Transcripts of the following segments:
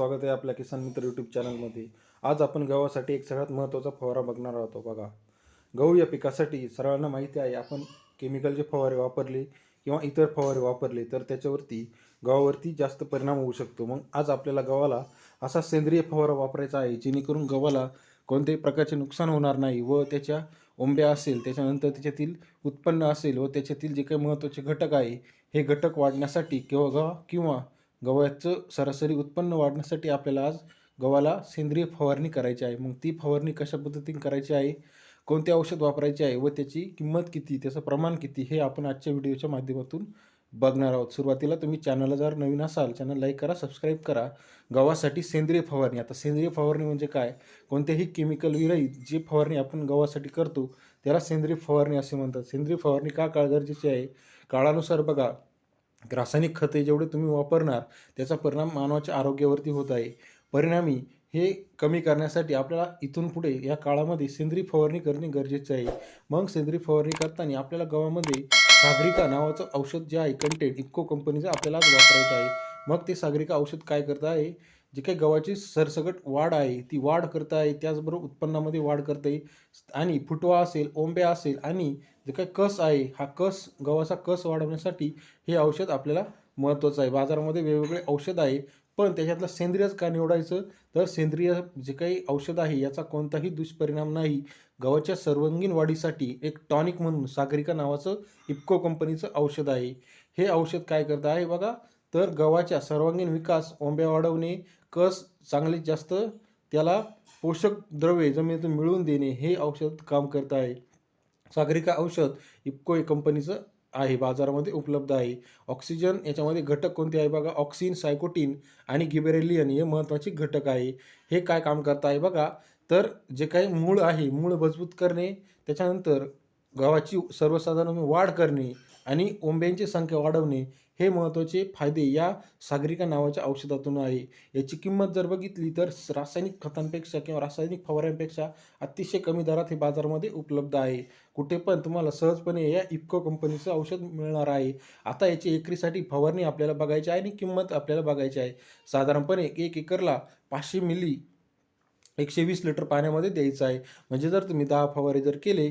स्वागत आहे आपल्या किसान मित्र यूट्यूब चॅनलमध्ये आज आपण गव्हासाठी एक सगळ्यात महत्त्वाचा फवारा बघणार आहोत. बघा गहू या पिकासाठी सर्वांना माहिती आहे आपण केमिकलचे फवारे वापरले किंवा इतर फवारे वापरले तर त्याच्यावरती गव्हावरती जास्त परिणाम होऊ शकतो. मग आज आपल्याला गव्हाला असा सेंद्रिय फवारा वापरायचा आहे जेणेकरून गव्हाला कोणत्याही प्रकारचे नुकसान होणार नाही व त्याच्या ओंब्या असेल त्याच्यानंतर त्याच्यातील उत्पन्न असेल व त्याच्यातील जे काही महत्त्वाचे घटक आहे हे घटक वाढण्यासाठी किंवा गव्हा किंवा गव्हाचं सरासरी उत्पन्न वाढण्यासाठी आपल्याला आज गव्हाला सेंद्रिय फवारणी करायची आहे. मग ती फवारणी कशा पद्धतीने करायची आहे? कोणते औषध वापरायचे आहे? व त्याची किंमत किती? त्याचं प्रमाण किती? हे आपण आजच्या व्हिडिओच्या माध्यमातून बघणार आहोत. सुरुवातीला तुम्ही चॅनलला जर नवीन असाल चॅनल लाईक करा सबस्क्राईब करा. गव्हासाठी सेंद्रिय फवारणी. आता सेंद्रिय फवारणी म्हणजे काय? कोणत्याही केमिकल विरहित जी फवारणी आपण गव्हासाठी करतो त्याला सेंद्रिय फवारणी असे म्हणतात. सेंद्रिय फवारणी का काळ गरजेची आहे? काळानुसार बघा. रासायनिक खते जेवढे तुम्ही वापरणार त्याचा परिणाम मानवाच्या आरोग्यावरती होत आहे. परिणामी हे कमी करण्यासाठी आपल्याला इथून पुढे या काळामध्ये सेंद्रिय फवारणी करणे गरजेचे आहे. मग सेंद्रिय फवारणी करताना आपल्याला गव्हामध्ये सागरिका नावाचं औषध जे आहे कंटेंट इको कंपनीचं आपल्याला आज वापरायचं आहे. मग ते सागरिका औषध काय करत आहे? जी काही गव्हाची सरसकट वाढ आहे ती वाढ करता आहे त्याचबरोबर उत्पन्नामध्ये वाढ करते आणि फुटवा असेल ओंब्या असेल आणि जे काही कस आहे हा कस गव्हाचा कस वाढवण्यासाठी हे औषध आपल्याला महत्त्वाचं आहे. बाजारामध्ये वेगवेगळे औषध आहे पण त्याच्यातलं सेंद्रियच का निवडायचं? तर सेंद्रिय जे काही औषध आहे याचा कोणताही दुष्परिणाम नाही. गव्हाच्या सर्वांगीण वाढीसाठी एक टॉनिक म्हणून सागरिका नावाचं इप्को कंपनीचं औषध आहे. हे औषध काय करत आहे बघा तर गव्हाच्या सर्वांगीण विकास ओंब्या वाढवणे कस चांगलीत जास्त त्याला पोषक द्रव्ये जमिनीतून मिळवून देणे हे औषध काम करत आहे. सागरिका औषध इफ्को कंपनीचं आहे बाजारामध्ये उपलब्ध आहे. ऑक्सिजन याच्यामध्ये घटक कोणते आहे बघा? ऑक्सिन सायकोटीन आणि गिबेरेलियन हे महत्त्वाचे घटक आहे. हे काय काम करत आहे बघा? तर जे काही मूळ आहे मूळ मजबूत करणे त्याच्यानंतर गव्हाची सर्वसाधारण वाढ करणे आणि ओंब्यांची संख्या वाढवणे हे महत्त्वाचे फायदे या सागरिका नावाच्या औषधातून आहे. याची किंमत जर बघितली तर रासायनिक खतांपेक्षा किंवा रासायनिक फवाऱ्यांपेक्षा अतिशय कमी दरात हे बाजारामध्ये उपलब्ध आहे. कुठे पण तुम्हाला सहजपणे या इफको कंपनीचं औषध मिळणार आहे. आता याची एकरीसाठी फवारणी आपल्याला बघायची आहे आणि किंमत आपल्याला बघायची आहे. साधारणपणे एक एकरला पाचशे मिली एकशे वीस लिटर पाण्यामध्ये द्यायचं आहे. म्हणजे जर तुम्ही दहा फवारे जर केले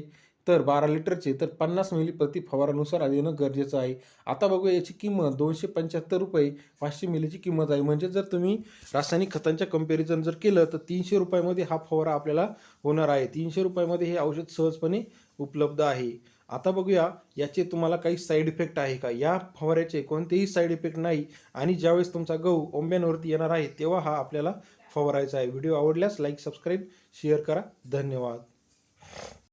तर बारा लिटरचे तर पन्नास मिली प्रति फवारानुसार देणं गरजेचं आहे. आता बघूया याची किंमत. दोनशे पंच्याहत्तर रुपये पाचशे मिलीची किंमत आहे. म्हणजे जर तुम्ही रासायनिक खतांच्या कंपॅरिझन जर केलं तर तीनशे रुपयामध्ये हा फवारा आपल्याला होणार आहे. तीनशे रुपयामध्ये हे औषध सहजपणे उपलब्ध आहे. आता बघूया याचे तुम्हाला काही साईड इफेक्ट आहे का? या फवाऱ्याचे कोणतेही साईड इफेक्ट नाही आणि ज्यावेळेस तुमचा गहू ओंब्यांवरती येणार आहे तेव्हा हा आपल्याला फवारायचा आहे. व्हिडिओ आवडल्यास लाईक सबस्क्राईब शेअर करा. धन्यवाद.